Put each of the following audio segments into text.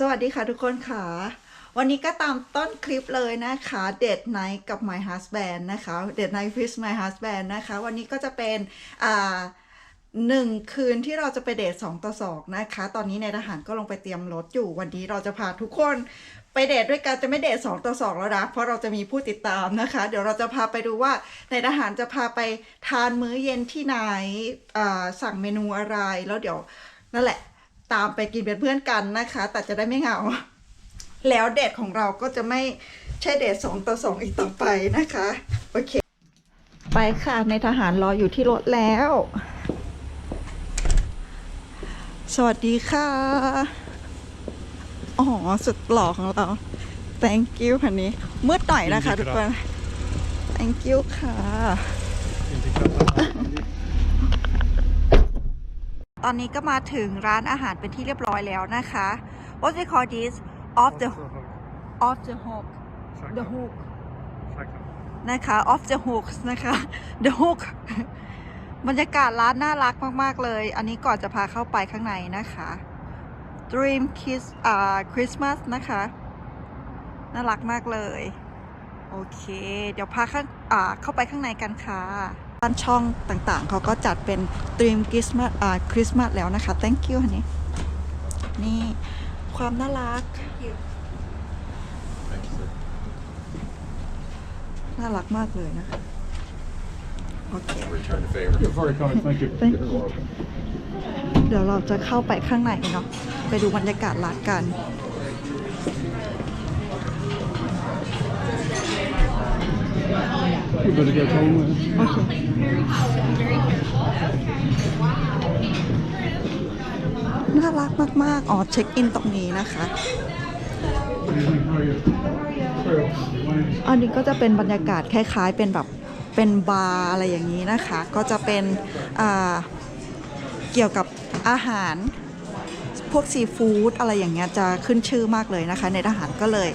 สวัสดีค่ะทุกคนค่ะ วันนี้ก็ตามต้นคลิปเลยนะคะเดทไนท์กับ My Husband นะคะเดทไนท์ with My Husband นะคะ วันนี้ก็จะเป็นอ่าหนึ่งคืนที่เราจะไปเดทสองต่อสองนะคะ ตอนนี้ในทหารก็ลงไปเตรียมรถอยู่วันนี้เราจะพาทุกคนไปเดทด้วยกันจะไม่เดทสองต่อสองแล้วนะเพราะเราจะมีผู้ติดตามนะคะ เดี๋ยวเราจะพาไปดูว่าในทหารจะพาไปทานมื้อเย็นที่ไหนสั่งเมนูอะไรแล้วเดี๋ยวนั่นแหละ ตามไปกินเป็นเพื่อนกันนะคะ แต่จะได้ไม่เหงา แล้วเดทของเราก็จะไม่ใช่เดทสองต่อสองอีกต่อไปนะคะ โอเค ไปค่ะในทหารรออยู่ที่รถแล้ว สวัสดีค่ะ อ๋อ สุดหล่อของเรา thank you คันนี้มืดหน่อยนะคะทุกคน thank you ค่ะ ต อนนี้ก็มาถึงร้านอาหารเป็นที่เรียบร้อยแล้วนะคะ What we call this off the off the hook the hook นะคะ off the hooks นะคะ the hook บรรยากาศร้านน่ารักมาก ๆ เลย อันนี้ก่อนจะพาเข้าไปข้างในนะคะ Dream Kiss อ่า Christmas นะคะ น่ารักมากเลย โอเค เดี๋ยวพาข้างอ่าเข้าไปข้างในกันค่ะ บ้านช่องต่างๆ เขาก็จัดเป็น Dream Christmas อ่า Christmas แล้วนะคะ thank you อันนี้นี่ความน่ารัก น่ารักมากเลยนะคะ โอเค Return the favor. You're very kind, thank you. Thank you เดี๋ยวเราจะเข้าไปข้างในเนาะไปดูบรรยากาศร้านกัน You better get home. uh, โอเคน่ารักมากๆ อ๋อเช็คอินตรงนี้นะคะ อันนี้ก็จะเป็นบรรยากาศคล้ายๆ เป็นแบบเป็นบาร์อะไรอย่างนี้นะคะ ก็จะเป็นเกี่ยวกับอาหารพวกซีฟู้ดอะไรอย่างเงี้ยจะขึ้นชื่อมากเลยนะคะ ในทหารก็เลย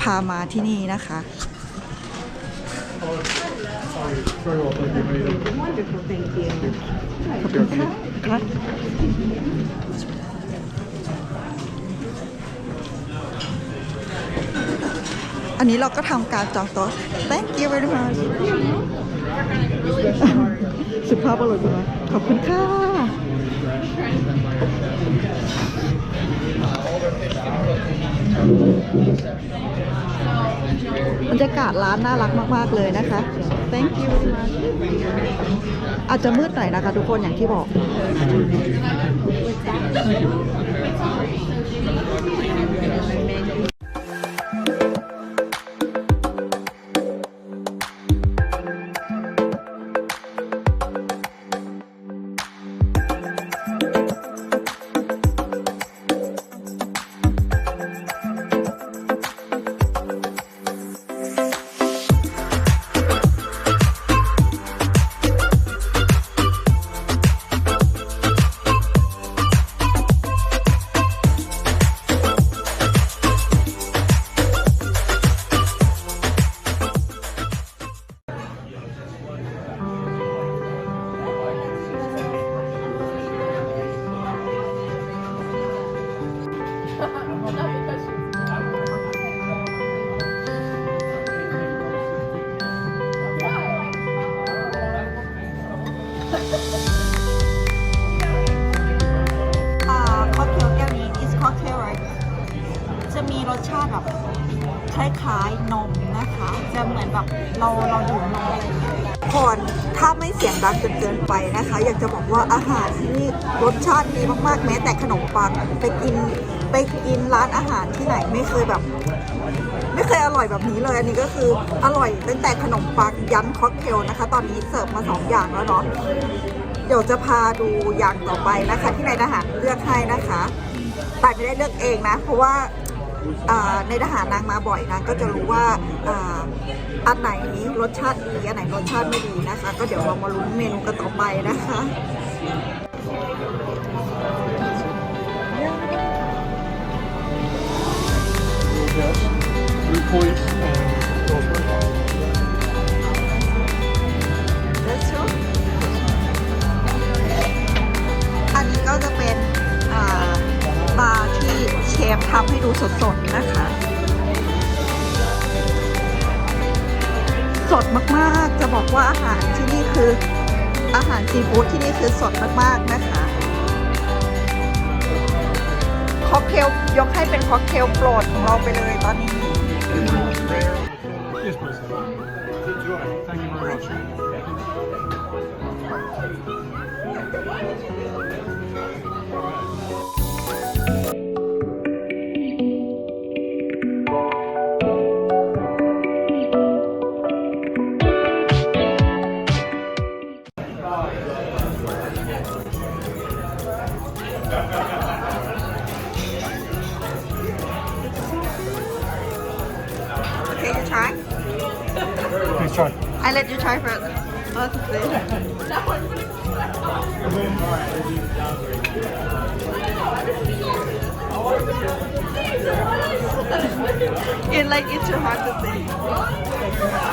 พามาที่นี่นะคะ very well, thank you. How you doing? Wonderful, thank you. ขอบคุณค่ะค่ะ อันนี้เราก็ทำการจองโต๊ะ thank you very much สุภาพบุรุษมากขอบคุณค่ะ บรรยากาศร้านน่ารักมาก ๆ เลยนะคะ thank you very much อาจจะมืดหน่อยนะคะทุกคนอย่างที่บอกาไม่เสียงดังจนเกินไปนะคะ อยากจะบอกว่าอาหารที่นี่รสชาติดีมากๆ แม้แต่ขนมปังไปกินไปกินร้านอาหารที่ไหนไม่เคยแบบ ไม่เคยอร่อยแบบนี้เลย อันนี้ก็คืออร่อยตั้งแต่ขนมปังยันค็อกเทลนะคะ ตอนนี้เสิร์ฟมาสองอย่างแล้วเนาะเดี๋ยวจะพาดูอย่างต่อไปนะคะ ที่นายทหารเลือกให้นะคะแต่ไม่ได้เลือกเองนะ เพราะว่า ในทหารนางมาบ่อยนางก็จะรู้ว่าอันไหนรสชาติดีอันไหนรสชาติไม่ดีนะคะ ก็เดี๋ยวเรามาลุ้นเมนูกันต่อไปนะคะคุย ที่เชฟทำให้ดูสดๆนะคะ สดมากๆจะบอกว่าอาหารที่นี่คืออาหารซีฟู้ดที่นี่คือสดมากๆนะคะค็อกเทลยกให้เป็นค็อกเทลโปรดของเราไปเลยตอนนี้ Yes, please. Enjoy. Thank you very much. I let you try first. What's this? You like it too hard to say.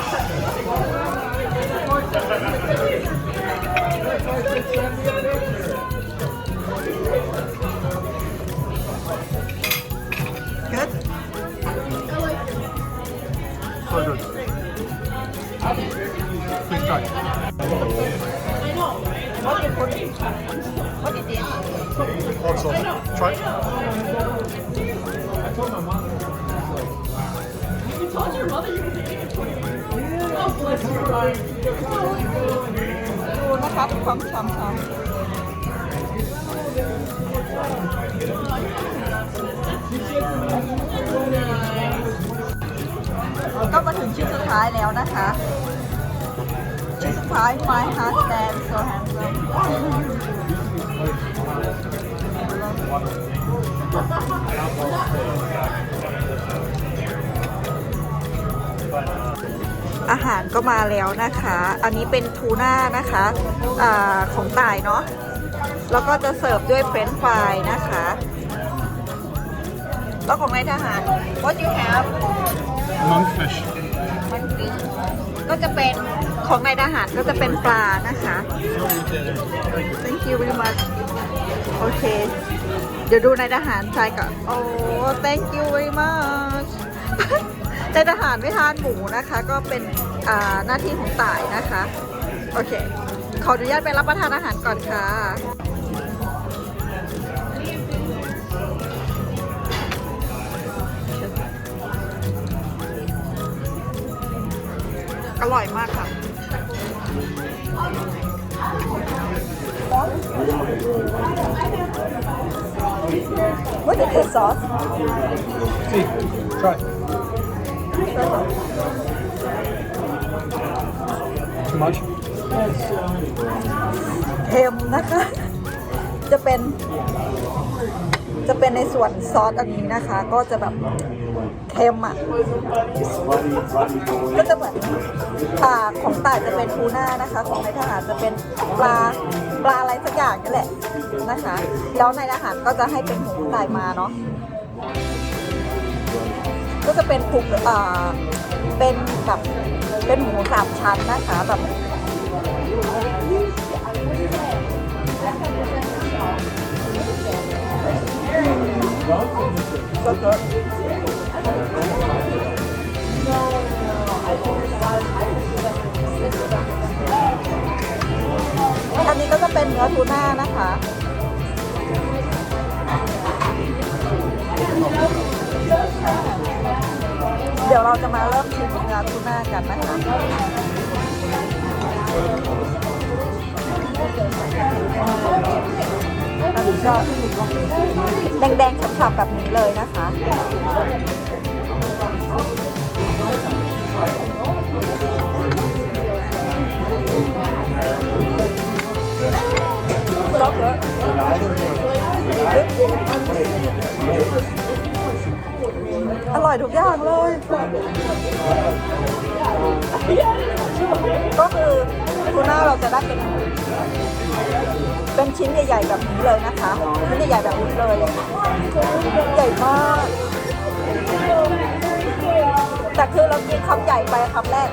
ดูนะคะเป็นความช้ำช้ำก็มาถึงชิ้นสุดท้ายแล้วนะคะชิ้นสุดท้าย My Heart Stand So Handsome หารก็มาแล้วนะคะ อันนี้เป็นทูน่านะคะอาของต่ายเนาะ แล้วก็จะเสิร์ฟด้วยเฟรนช์ฟรายนะคะ แล้วของนายทหาร what you have Monkfish. ก็จะเป็นของนายทหารก็จะเป็นปลานะคะ thank you very much โอเค เดี๋ยวดูนายทหารชายก่อนโอ้ thank you very much นายทหารไม่ทานหมูนะคะ ก็เป็นอ่าหน้าที่ของต่ายนะคะ โอเค ขออนุญาตไปรับประทานอาหารก่อนค่ะอร่อยมากค่ะ What is this sauce? See. Try. Too much? เค็มนะคะ จะเป็น จะเป็นในส่วนซอสอันนี้นะคะ ก็จะแบบเค็มอะ ก็จะเหมือนอ่าของต่ายจะเป็นทูน่านะคะ ของในทหารจะเป็นปลาปลาอะไรสักอย่างนี่แหละนะคะ แล้วในอาหารก็จะให้เป็นหมูต่ายมาเนาะ ก็จะเป็นผูกอ่าเป็นแบบเป็นหมูสามชั้นนะคะแบบอันนี้ก็จะเป็นเนื้อทูน่านะคะ เดี๋ยวเราจะมาเริ่มชิมเนื้อทูน่ากันนะคะอันนี้ก็แดงๆฉ่ำๆแบบนี้เลยนะคะอ อร่อยทุกอย่างเลย ก็คือทูน่าเราจะได้เป็นเป็นชิ้นใหญ่ๆแบบนี้เลยนะคะชิ้นใหญ่ๆแบบนี้เลยใหญ่มากแต่คือเรากินคำใหญ่ไปคำแรก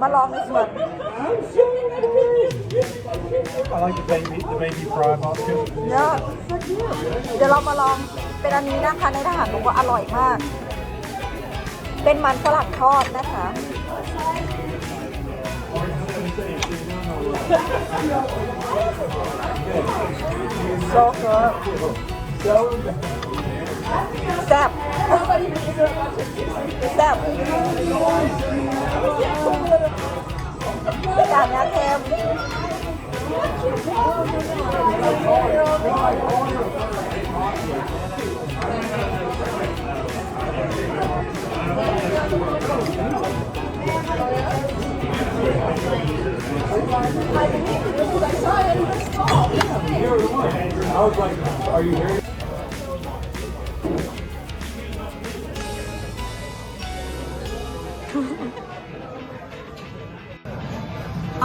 มาลองในส่วน I like the baby, the baby fry basket. เยอะเดี๋ยวเรามาลองเป็นอันนี้นะคะ ในทหารบอกว่าอร่อยมาก เป็นมันฝรั่งทอดนะคะ โซเกอร์แซ่บแซ่บ ตอ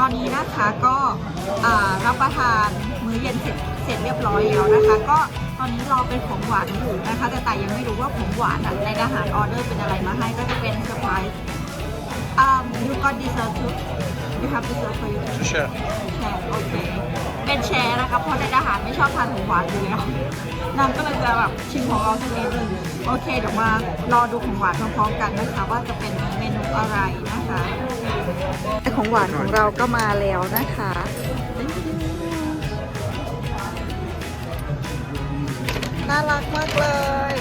นนี้นะคะก็อ่ารับประทานมื้อเย็นเสร็จเสร็จเรียบร้อยแล้วนะคะ ก็ตอนนี้รอเป็นของหวานอยู่นะคะ แต่แต่ยังไม่รู้ว่าของหวานอะในอาหารออเดอร์เป็นอะไรมาให้ก็จะเป็นเซอร์ไพรส์ um you got dessert too you have dessert for you too To share. แชร์โอ เป็นแชร์นะคะเพราะในอาหารไม่ชอบทานของหวานอยู่แล้วนางก็เลยจะแบบชิมของเราสักนิดนึงโอเคเดี๋ยวมารอดูของหวานพร้อมๆกันนะคะ ว่าจะเป็นเมนูอะไรนะคะของหวานของเราก็มาแล้วนะคะน่ารักมากเลย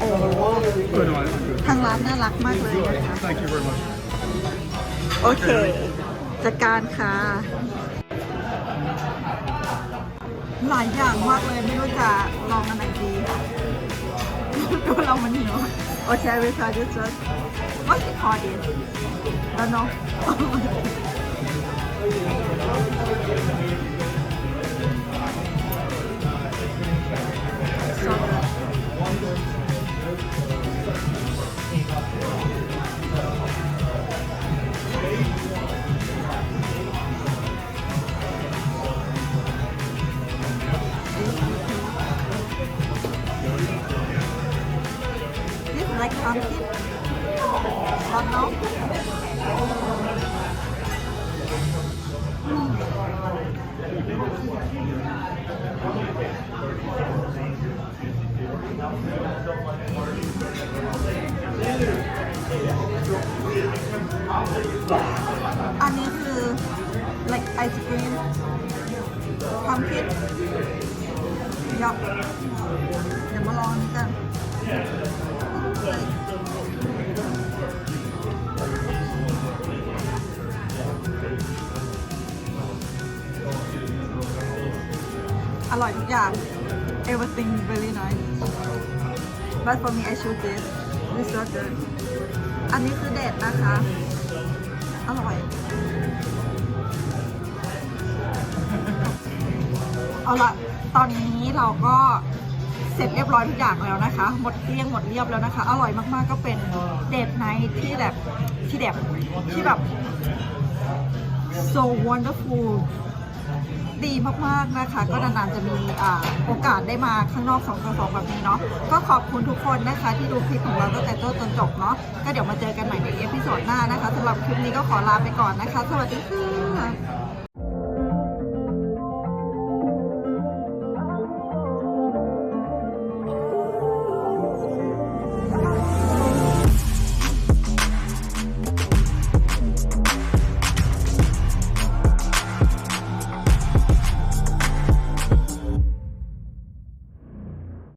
Thank you very much. โอ้ Oh, no, I'm good. ทางร้านน่ารักมากเลยนะคะ Thank you very much. โอเค จัดการค่ะ หลายอย่างมากเลยไม่รู้จะลองอันไหนดีดูเรามันหิวโอเค I will try this first What's it called this? Don't know so อันนี้คือ like ice cream pumpkin ยับเดี๋ยวมาลองนี้กันอร่อยทุกอย่าง everything very nice but for me I choose this this so good อันนี้คือเด็ดนะคะ อร่อย เอาละตอนนี้เราก็เสร็จเรียบร้อยทุกอย่างแล้วนะคะ หมดเกลี้ยงหมดเรียบแล้วนะคะ อร่อยมากๆก็เป็นเดทไนท์ที่แบบที่แบบที่แบบ so wonderful ดีมากๆนะคะ ก็นานๆจะมีอ่าโอกาสได้มาข้างนอกสองต่อสองแบบนี้เนาะก็ขอบคุณทุกคนนะคะ ที่ดูคลิปของเราตั้งแต่ต้นจนจบเนาะก็เดี๋ยวมาเจอกันใหม่ในเอพิโซดหน้านะคะสำหรับคลิปนี้ก็ขอลาไปก่อนนะคะ สวัสดีค่ะ